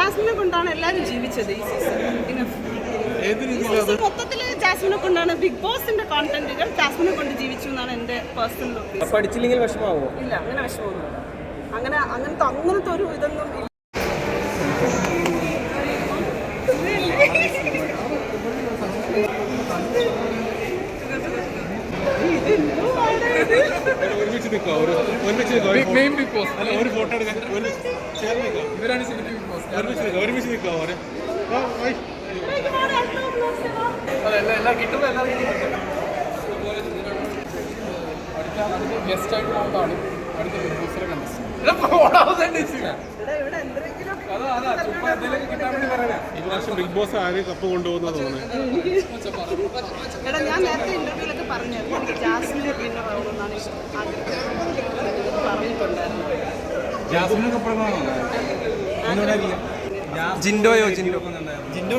ജാസ്മിനെ കൊണ്ടാണ് എല്ലാവരും ജീവിച്ചത് ഈ സീസൺ മൊത്തത്തിൽ ജാസ്മിനെ കൊണ്ടാണ് ബിഗ് ബോസിന്റെ കോണ്ടന്റുകൾ ജാസ്മിനെ കൊണ്ട് ജീവിച്ചു എന്നാണ് എന്റെ പേഴ്സണൽ ഒപ്പീനിയൻ പഠിച്ചില്ലെങ്കിൽ വിഷമാവോ ഇല്ല അങ്ങനെ വിഷമമൊന്നുമില്ല. അങ്ങനെ അങ്ങനത്തെ അങ്ങനത്തെ ഒരു ഇതൊന്നും ഒരുമിച്ച് നിൽക്കുക ഒരു ഒരുമിച്ച് നിൽക്കുക അല്ല ഒരു ഫോട്ടോ എടുക്കാൻ ഒരു ചേർന്ന് നിൽക്കുക ഇവരാണ് ഒരുമിച്ച് നിൽക്കുക ഒരുമിച്ച് നിൽക്കുക ആയി. എല്ലാം കിട്ടുമ്പോൾ എല്ലാവർക്കും അടുത്ത ഗസ്റ്റ് ആയിട്ട് പോകുന്നതാണ് അടുത്ത ബിഗ് ബോസിലെ കണ്ടസ്റ്റ് അതാ അതാ ചുമ്മാ എന്തെങ്കിലും കിട്ടാൻ വേണ്ടി പ്രാവശ്യം ബിഗ് ബോസ് ആര് കപ്പ് കൊണ്ടുപോകുന്ന തോന്നുന്നത് എടാ ഞാൻ നേരത്തെ ഇന്റർവ്യൂലൊക്കെ പറഞ്ഞായിരുന്നു. എനിക്ക് ജാസ്മിനെ ജിൻഡോയോ ജിൻഡോ. ജിൻഡോ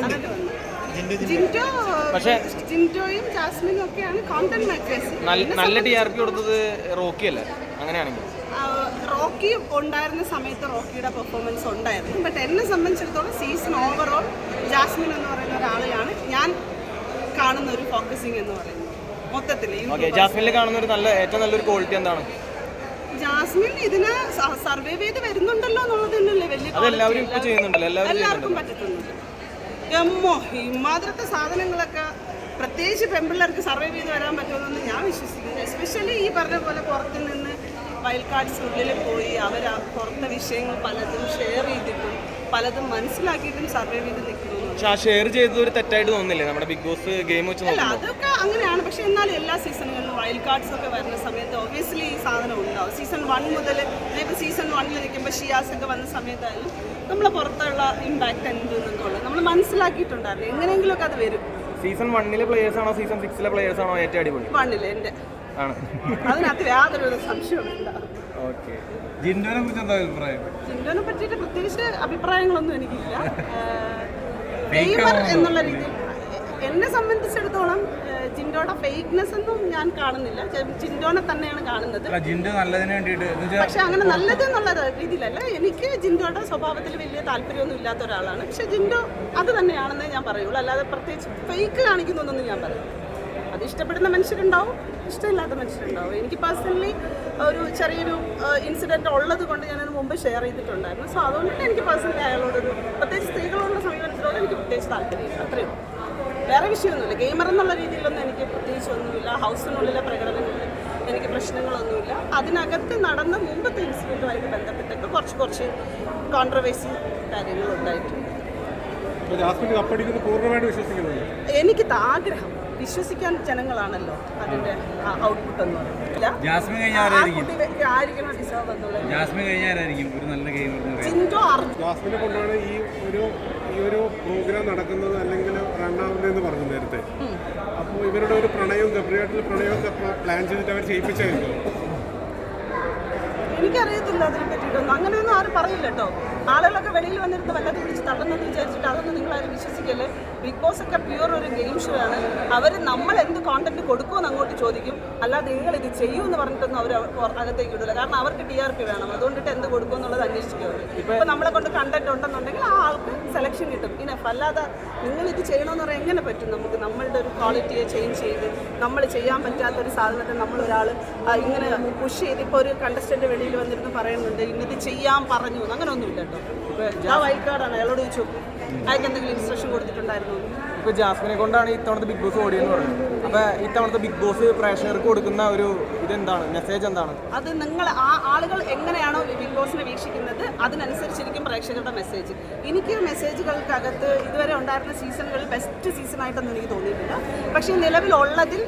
വന്നു. ജിൻഡോ ജിൻഡോയും ജാസ്മിനും ഒക്കെയാണ് കോണ്ടന്റ് മേക്കേഴ്സ് നല്ല ടി ആർ പി കൊടുത്തത് റോക്കി അല്ലേ? അങ്ങനെയാണെങ്കിൽ. റോക്കി ഉണ്ടായിരുന്ന സമയത്ത് റോക്കിയുടെ പെർഫോമൻസ് ഉണ്ടായിരുന്നു. ബട്ട് എന്നെ സംബന്ധിച്ചിടത്തോളം സീസൺ ഓവറോൾ ജാസ്മിൻ എന്ന് പറയുന്ന ഒരാളെയാണ് ഞാൻ കാണുന്ന ഒരു ഫോക്കസിങ് എന്ന് പറയുന്നത്. മൊത്തത്തിൽ ജാസ്മിനിൽ കാണുന്ന ഒരു നല്ല ഏറ്റവും നല്ലൊരു ക്വാളിറ്റി എന്താണ്? ജാസ്മിൻ ഇതിന് സർവൈവ് ചെയ്ത് വരുന്നുണ്ടല്ലോ എന്നുള്ളത് തന്നെയല്ലേ വലിയ എല്ലാവർക്കും പറ്റുന്നുണ്ട് എമ്മോ ഇമാതിരത്തെ സാധനങ്ങളൊക്കെ പ്രത്യേകിച്ച് പെമ്പിള്ളേർക്ക് സർവൈവ് ചെയ്ത് വരാൻ പറ്റുമെന്നൊന്നും ഞാൻ വിശ്വസിക്കുന്നു എസ്പെഷ്യലി ഈ പറഞ്ഞ പോലെ പുറത്തു നിന്ന് വൈൽഡ് കാർഡ്സ് ഉള്ളിൽ പോയി അവർ പുറത്തെ വിഷയങ്ങൾ പലതും ഷെയർ ചെയ്തിട്ടും പലതും മനസ്സിലാക്കിയിട്ടും സർവൈവ് ചെയ്ത് നിൽക്കുന്നു ഷെയർ ചെയ്തത് ഒരു തെറ്റായിട്ട് തോന്നുന്നില്ല? നമ്മുടെ ബിഗ് ബോസ് ഗെയിം വെച്ച് അല്ല അതൊക്കെ അങ്ങനെയാണ്. പക്ഷെ എന്നാലും എല്ലാ സീസണുകളിലും വൈൽഡ് കാർഡ്സ് ഒക്കെ വരുന്ന സമയത്ത് ഒബ്വിയസ്ലി ഈ സാധനം ഉണ്ടാവും. സീസൺ വൺ മുതൽ ഇപ്പോൾ സീസൺ വണ്ണിൽ നിൽക്കുമ്പോൾ ഷിയാസ് ഒക്കെ വന്ന സമയത്തായാലും നമ്മളെ പുറത്തുള്ള ഇമ്പാക്റ്റ് എന്ത് എന്നൊക്കെ ഉള്ളത്. നമ്മൾ മനസ്സിലാക്കിയിട്ടുണ്ടായിരുന്നു. എങ്ങനെയെങ്കിലുമൊക്കെ അത് വരും. സീസൺ വണ്ണിലെ പ്ലേയേഴ്സ് ആണോ സീസൺ സിക്സിലെ പ്ലേയേഴ്സ് ആണോ ഏറ്റവും അടിപൊളി? എന്റെ. ആണ്. അതിനകത്ത് യാതൊരു സംശയമില്ല ഓക്കെ ജിൻഡോനെ കുറിച്ച് എന്താ അഭിപ്രായം? ജിൻഡോനെ പറ്റിയിട്ട് പ്രത്യേകിച്ച് അഭിപ്രായങ്ങളൊന്നും എനിക്കില്ല. എന്നുള്ള രീതിയിൽ എന്നെ സംബന്ധിച്ചിടത്തോളം ജിൻഡോയുടെ ഫേക്ക്നെസ് ഒന്നും ഞാൻ കാണുന്നില്ല. ജിൻഡോനെ തന്നെയാണ് കാണുന്നത്. പക്ഷെ അങ്ങനെ നല്ലത് എന്നുള്ള രീതിയിലല്ല. എനിക്ക് ജിൻഡോയുടെ സ്വഭാവത്തിൽ വലിയ താല്പര്യമൊന്നും ഇല്ലാത്ത ഒരാളാണ്. പക്ഷെ ജിൻഡോ അത് തന്നെയാണെന്നേ ഞാൻ പറയുള്ളൂ. അല്ലാതെ പ്രത്യേകിച്ച് ഫേക്ക് കാണിക്കുന്നൊന്നും ഞാൻ പറയും അത് ഇഷ്ടപ്പെടുന്ന മനുഷ്യരുണ്ടാവും ഇഷ്ടമില്ലാത്ത മനുഷ്യരുണ്ടാവും. എനിക്ക് പേഴ്സണലി ഒരു ചെറിയൊരു ഇൻസിഡന്റ് ഉള്ളത് കൊണ്ട് ഞാനത് മുമ്പ് ഷെയർ ചെയ്തിട്ടുണ്ടായിരുന്നു. സോ അതുകൊണ്ട് എനിക്ക് പേഴ്സണലി അയാളോടൊരു പ്രത്യേകിച്ച് സ്ത്രീകളോടുള്ള സമീപനത്തിനോട് എനിക്ക് പ്രത്യേകിച്ച് താല്പര്യമില്ല. അത്രയും വേറെ വിഷയമൊന്നുമില്ല. ഗെയിമർ എന്നുള്ള രീതിയിലൊന്നും എനിക്ക് പ്രത്യേകിച്ച് ഒന്നുമില്ല. ഹൗസിനുള്ളിലെ പ്രകടനങ്ങളിൽ എനിക്ക് പ്രശ്നങ്ങളൊന്നുമില്ല. അതിനകത്ത് നടന്ന മുമ്പത്തെ ഇൻസിഡന്റുമായിട്ട് ബന്ധപ്പെട്ടൊക്കെ കുറച്ച് കുറച്ച് കോൺട്രവേഴ്സി കാര്യങ്ങളുണ്ടായിട്ടുണ്ട്. എനിക്ക് ആഗ്രഹം. വിശ്വസിക്കാൻ ജനങ്ങളാണല്ലോ അതിന്റെ ഔട്ട്പുട്ട് എന്ന് പറയുന്നത്. അർജുൻ. ഈ ഒരു പ്രോഗ്രാം നടക്കുന്നത് അല്ലെങ്കിൽ റണ്ണാവുന്നതെന്ന് പറഞ്ഞു നേരത്തെ അപ്പോൾ ഇവരുടെ ഒരു പ്രണയവും ഗബ്രിയാട്ടിൽ പ്രണയവും പ്ലാൻ ചെയ്തിട്ട് അവർ ചെയ്യിപ്പിച്ചായിരുന്നു എനിക്കറിയത്തില്ല അതിനെ പറ്റിയിട്ടൊന്നും. അങ്ങനെയൊന്നും ആരും പറയില്ല കേട്ടോ. ആളുകളൊക്കെ വെളിയിൽ വന്നിരുന്ന് വല്ലതും പിടിച്ച് തള്ളുന്നത് വിചാരിച്ചിട്ട് അതൊന്നും നിങ്ങൾ ആരും വിശ്വസിക്കല്ലേ? ബിഗ് ബോസ് ഒക്കെ പ്യൂർ ഒരു ഗെയിം ഷോ ആണ്. അവർ നമ്മൾ എന്ത് കോണ്ടന്റ് കൊടുക്കുമെന്ന് അങ്ങോട്ട് ചോദിക്കും. അല്ലാതെ നിങ്ങൾ ഇത് ചെയ്യൂ എന്ന് പറഞ്ഞിട്ടൊന്നും അവർ അകത്തേക്ക് വിടില്ല കാരണം അവർക്ക് ടി ആർ പി വേണം. അതുകൊണ്ടിട്ട് എന്ത് കൊടുക്കും എന്നുള്ളത് അന്വേഷിക്കും ഇപ്പൊ നമ്മളെ കൊണ്ട് കണ്ടന്റ് ഉണ്ടെന്നുണ്ടെങ്കിൽ ആ ആൾക്ക് സെലക്ഷൻ കിട്ടും. ഇനഫ് അല്ലാതെ നിങ്ങളിത് ചെയ്യണമെന്ന് പറയാൻ എങ്ങനെ പറ്റും നമുക്ക്? നമ്മളുടെ ഒരു ക്വാളിറ്റിയെ ചേഞ്ച് ചെയ്ത് നമ്മൾ ചെയ്യാൻ പറ്റാത്തൊരു സാധനത്തെ നമ്മൾ ഒരാൾ ഇങ്ങനെ പുഷ് ചെയ്ത് ഇപ്പോൾ ഒരു കണ്ടസ്റ്റന്റ് വെളിയിൽ വന്നിരുന്ന് പറയുന്നുണ്ട് ഇന്നത് ചെയ്യാൻ പറഞ്ഞു അങ്ങനെ ഒന്നുമില്ല കേട്ടോ. ഇപ്പൊ ആ വൈൽഡ് കാർഡാണ് അയാളോട് ചോദിച്ചു അയാൾക്ക് എന്തെങ്കിലും ഇൻസ്ട്രക്ഷൻ കൊടുത്തിട്ടുണ്ടായിരുന്നു? ഇപ്പൊ ജാസ്മിനെ കൊണ്ടാണ് ഇത്തവണത്തെ ബിഗ് ബോസ് ഓടിയെന്ന് പറയുന്നത് അപ്പോൾ ഇത്തവണത്തെ ബിഗ് ബോസ് പ്രേക്ഷകർക്ക് കൊടുക്കുന്ന ഒരു ഇതെന്താണ്? മെസ്സേജ് എന്താണ്? അത് നിങ്ങൾ ആ ആളുകൾ എങ്ങനെയാണോ ബിഗ് ബോസിനെ വീക്ഷിക്കുന്നത് അതിനനുസരിച്ചിരിക്കും പ്രേക്ഷകരുടെ മെസ്സേജ് എനിക്ക് മെസ്സേജുകൾക്കകത്ത് ഇതുവരെ ഉണ്ടായിരുന്ന സീസണുകളിൽ ബെസ്റ്റ് സീസൺ സീസണായിട്ടൊന്നും എനിക്ക് തോന്നിയിട്ടില്ല. പക്ഷേ നിലവിലുള്ളതിൽ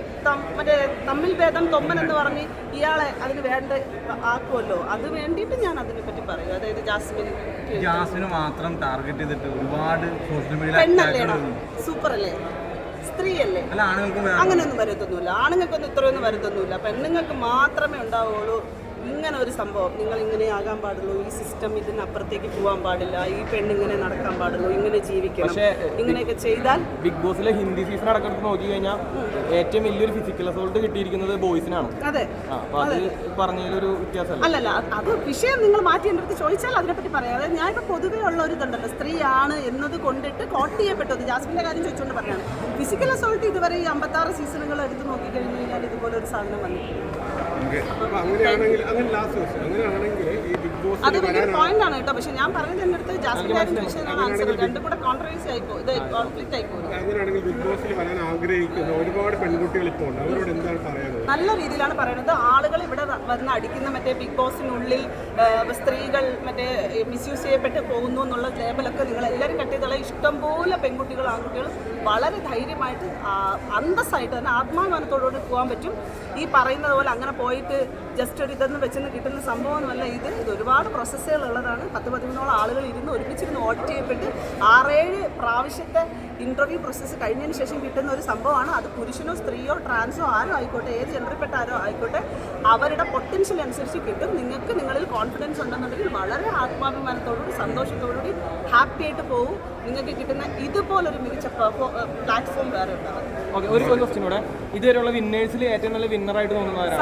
മറ്റേ തമ്മിൽ ഭേദം തൊമ്മൻ എന്ന് പറഞ്ഞ് ഇയാളെ അതിന് വേണ്ട ആക്കുമല്ലോ അത് വേണ്ടിയിട്ട് ഞാൻ അതിനെ പറ്റി പറയും. അതായത് ജാസ്മിൻ ജാസ്മിന് മാത്രം ടാർഗറ്റ് ചെയ്തിട്ട് ഒരുപാട് സോഷ്യൽ മീഡിയ സൂപ്പർ അല്ലേ സ്ത്രീയല്ലേ അങ്ങനെയൊന്നും വരത്തൊന്നുമില്ല. ആണുങ്ങൾക്കൊന്നും ഇത്രയൊന്നും വരത്തൊന്നുമില്ല. പെണ്ണുങ്ങൾക്ക് മാത്രമേ ഉണ്ടാവുള്ളൂ ഇങ്ങനെ ഒരു സംഭവം. നിങ്ങൾ ഇങ്ങനെ ആകാൻ പാടുള്ളൂ. ഈ സിസ്റ്റം ഇതിനപ്പുറത്തേക്ക് പോകാൻ പാടില്ല. ഈ പെണ്ണ് ഇങ്ങനെ നടക്കാൻ പാടുള്ളൂ. ഇങ്ങനെ ജീവിക്കണം. പക്ഷേ, ഇങ്ങനെയൊക്കെ ചെയ്താൽ ബിഗ് ബോസിലെ ഹിന്ദി സീസൺ അടക്കം നോക്കി കഴിഞ്ഞാൽ ഏറ്റവും വലിയൊരു ഫിസിക്കൽ അസോൾട്ട് കിട്ടിയിരിക്കുന്നത് ബോയ്സിനാണ് അതെ. ആ വ്യത്യാസം അത് പറഞ്ഞതിലൊരു വ്യത്യാസമല്ല. അല്ലല്ല അത് വിഷയം നിങ്ങൾ മാറ്റി എന്റെ അടുത്ത് ചോദിച്ചാൽ അതിനെപ്പറ്റി പറയാം. അതായത് ഞാൻ ഇപ്പോൾ പൊതുവേ ഉള്ള ഒരു ഇതുണ്ടല്ലോ. സ്ത്രീയാണ് എന്നത് കൊണ്ടിട്ട് കോട്ട് ചെയ്യപ്പെട്ടത്. ജാസ്മിന്റെ കാര്യം ചോദിച്ചുകൊണ്ട് പറഞ്ഞാണ് ഫിസിക്കൽ അസോൾട്ട് ഇതുവരെ ഈ അമ്പത്താറ് സീസണുകൾ എടുത്ത് നോക്കിക്കഴിഞ്ഞ് കഴിഞ്ഞാൽ ഇതുപോലെ ഒരു സാധനം അപ്പോൾ അങ്ങനെയാണെങ്കിൽ അങ്ങനെ ലാസ്റ്റ് ക്വസ്റ്റ്യൻ അങ്ങനെയാണെങ്കിൽ ഈ അത് വലിയൊരു പോയിന്റ് ആണ് കേട്ടോ. പക്ഷെ ഞാൻ പറഞ്ഞത് എന്റെ അടുത്ത് ജാസ്മിൻ കാര്യം ചോദിച്ചതാണ് ആൻസർ രണ്ടും കൂടെ കോൺട്രവേഴ്സി ആയിപ്പോ ഇത് കോൺഫ്ലിക്റ്റ് ആയിപ്പോ. നല്ല രീതിയിലാണ് പറയുന്നത് ആളുകൾ ഇവിടെ വന്ന് അടിക്കുന്ന മറ്റേ ബിഗ് ബോസിനുള്ളിൽ സ്ത്രീകൾ മറ്റേ മിസ്യൂസ് ചെയ്യപ്പെട്ട് പോകുന്നു എന്നുള്ള ലേബലൊക്കെ നിങ്ങൾ എല്ലാവരും കട്ടിയതുള്ള ഇഷ്ടംപോലെ പെൺകുട്ടികൾ ആൺകുട്ടികൾ വളരെ ധൈര്യമായിട്ട് അന്തസ്സായിട്ട് തന്നെ ആത്മാഭിമാനത്തോടുകൂടി പോകാൻ പറ്റും. ഈ പറയുന്നത് പോലെ അങ്ങനെ പോയിട്ട് ജസ്റ്റ് ഒരു ഇതെന്ന് വെച്ചെന്ന് കിട്ടുന്ന സംഭവമൊന്നുമല്ല. ഇത് ഇത് ഒരുപാട് പ്രോസസ്സുകൾ ഉള്ളതാണ് പത്ത് പതിമൂന്നോളം ആളുകൾ ഇരുന്ന് ഒരുമിച്ചിരുന്ന് ഓഡിറ്റ് ചെയ്യപ്പെട്ട് ആറേഴ് പ്രാവശ്യത്തെ ഇന്റർവ്യൂ പ്രോസസ്സ് കഴിഞ്ഞതിന് ശേഷം കിട്ടുന്ന ഒരു സംഭവമാണ്. അത് പുരുഷനോ സ്ത്രീയോ ട്രാൻസോ ആരോ ആയിക്കോട്ടെ ഏത് ജെൻഡറിൽപ്പെട്ട ആരോ ആയിക്കോട്ടെ അവരുടെ പൊട്ടൻഷ്യൽ അനുസരിച്ച് കിട്ടും. നിങ്ങൾക്ക് നിങ്ങളിൽ കോൺഫിഡൻസ് ഉണ്ടെന്നുണ്ടെങ്കിൽ വളരെ ആത്മാഭിമാനത്തോടുകൂടി സന്തോഷത്തോടുകൂടി ഹാപ്പി ആയിട്ട് പോകും നിങ്ങൾക്ക് കിട്ടുന്ന ഇതുപോലൊരു മികച്ച പ്ലാറ്റ്ഫോം വേറെ ഉണ്ടാവും. ഓക്കെ ഒരു ക്വസ്റ്റ്യൻ കൂടെ. ഇതുവരെയുള്ള വിന്നേഴ്സിൽ ഏറ്റവും നല്ല വിന്നറായിട്ട് തോന്നുന്നവരാണ്?